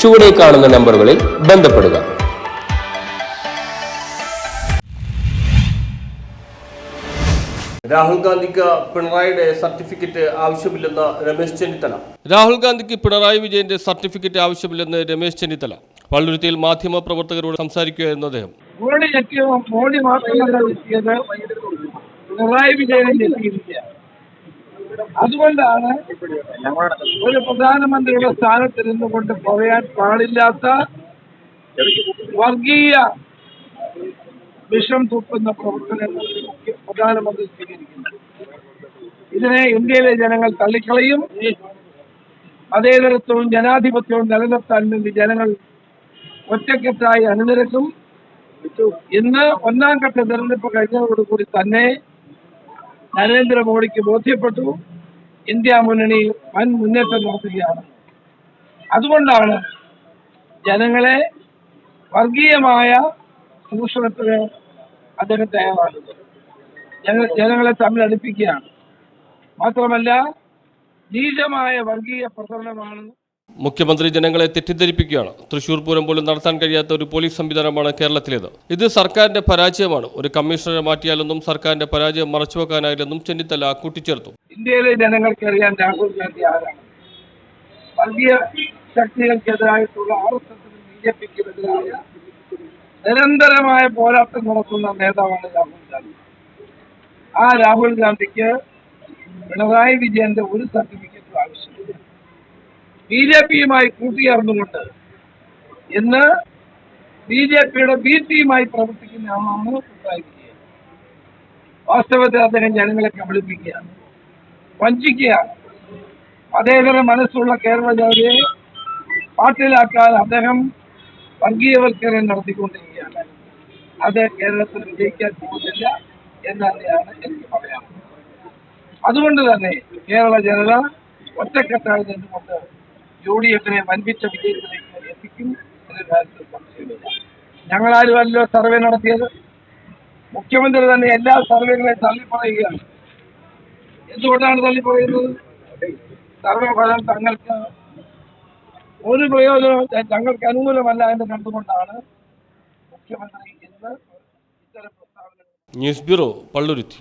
ചുവടെ കാണുന്ന നമ്പറുകളിൽ ബന്ധപ്പെടുക. രാഹുൽ ഗാന്ധിക്ക് പിണറായിയുടെ സർട്ടിഫിക്കറ്റ് ആവശ്യമില്ലെന്ന് രമേശ് ചെന്നിത്തല. രാഹുൽ ഗാന്ധിക്ക് പിണറായി വിജയന്റെ സർട്ടിഫിക്കറ്റ് ആവശ്യമില്ലെന്ന് രമേശ് ചെന്നിത്തല. വള്ളുരുത്തിയിൽ മാധ്യമ പ്രവർത്തകരോട് സംസാരിക്കുകയായിരുന്നു അദ്ദേഹം. മോഡി ഞെട്ടിയോ മോഡി മാത്രമല്ല ഞെട്ടിയത് പിണറായി വിജയനെ ഞെട്ടിയിരിക്കുക അതുകൊണ്ടാണ് ഒരു പ്രധാനമന്ത്രിയുടെ സ്ഥാനത്തിരുന്നു കൊണ്ട് പറയാൻ പാടില്ലാത്ത വർഗീയ വിഷം തുപ്പുന്ന പ്രവർത്തനങ്ങൾ പ്രധാനമന്ത്രി സ്വീകരിക്കുന്നത് ഇതിനെ ഇന്ത്യയിലെ ജനങ്ങൾ തള്ളിക്കളയും. അതേ അതേതരത്വവും ജനാധിപത്യവും നിലനിർത്താൻ വേണ്ടി ജനങ്ങൾ ഒറ്റക്കെട്ടായി അണിനിരക്കും. ഇന്ന് ഒന്നാം ഘട്ട തെരഞ്ഞെടുപ്പ് കഴിഞ്ഞതോടുകൂടി തന്നെ നരേന്ദ്രമോദിക്ക് ബോധ്യപ്പെട്ടു. ഇന്ത്യ മുന്നണി വൻ മുന്നേറ്റം നടത്തുകയാണ്. അതുകൊണ്ടാണ് ജനങ്ങളെ വർഗീയമായ ചൂഷണത്തിന് അദ്ദേഹം തയ്യാറാകുന്നത്. ജനങ്ങളെ തമ്മിൽ അടുപ്പിക്കുകയാണ്. മാത്രമല്ല നീചമായ വർഗീയ പ്രചരണമാണ് മുഖ്യമന്ത്രി ജനങ്ങളെ തെറ്റിദ്ധരിപ്പിക്കുകയാണ്. തൃശൂർ പൂരം പോലും നടത്താൻ കഴിയാത്ത ഒരു പോലീസ് സംവിധാനമാണ് കേരളത്തിലേത്. ഇത് സർക്കാരിന്റെ പരാജയമാണ്. ഒരു കമ്മീഷണറെ മാറ്റിയാലെന്നും സർക്കാരിന്റെ പരാജയം മറച്ചുവെക്കാനായില്ലെന്നും ചെന്നിത്തല കൂട്ടിച്ചേർത്തു. ഇന്ത്യയിലെ ജനങ്ങൾക്കറിയാൻ രാഹുൽ ഗാന്ധി ആരാണ്. വർഗീയ ശക്തികൾക്കെതിരായിട്ടുള്ള നിരന്തരമായ പോരാട്ടം നടത്തുന്ന നേതാവാണ് രാഹുൽ ഗാന്ധി. ആ രാഹുൽ ഗാന്ധിക്ക് പിണറായി വിജയന്റെ ഒരു സർട്ടിഫിക്കറ്റും ബി ജെ പിയുമായി കൂട്ടിയേർന്നുകൊണ്ട് ഇന്ന് ബി ജെ പിയുടെ ബി ടീമായി പ്രവർത്തിക്കുന്ന പിണറായി വിജയൻ വാസ്തവത്തിൽ അദ്ദേഹം ജനങ്ങളെ കബളിപ്പിക്കുക വഞ്ചിക്കുക അതേതര മനസ്സുള്ള കേരള ജനതയെ പാട്ടിലാക്കാൻ അദ്ദേഹം വർഗീയവൽക്കരണം നടത്തിക്കൊണ്ടിരിക്കുകയാണ്. അത് കേരളത്തിൽ വിജയിക്കാൻ പോകുന്നില്ല തന്നെയാണ് എനിക്ക് പറയാനുള്ളത്. അതുകൊണ്ട് തന്നെ കേരള ജനത ഒറ്റക്കെട്ടായി നിന്നുകൊണ്ട് യു ഡി എഫിനെ വൻപിച്ച വിജയത്തിലേക്ക് എത്തിക്കും എന്ന കാര്യത്തിൽ സംശയമില്ല. ഞങ്ങളാരുമല്ലോ സർവേ നടത്തിയത്? മുഖ്യമന്ത്രി തന്നെ എല്ലാ സർവേകളെയും തള്ളിപ്പറയുകയാണ്. എന്തുകൊണ്ടാണ് തള്ളിപ്പറയുന്നത്? സർവഫലം തങ്ങൾക്ക് ഒരു പ്രയോജനവും തങ്ങൾക്ക് അനുകൂലമല്ല എന്ന് കണ്ടുകൊണ്ടാണ് മുഖ്യമന്ത്രി ഇന്ന് ഇത്തരം പ്രസ്താവന ന്യൂസ് ബ്യൂറോ പള്ളുരുത്തി.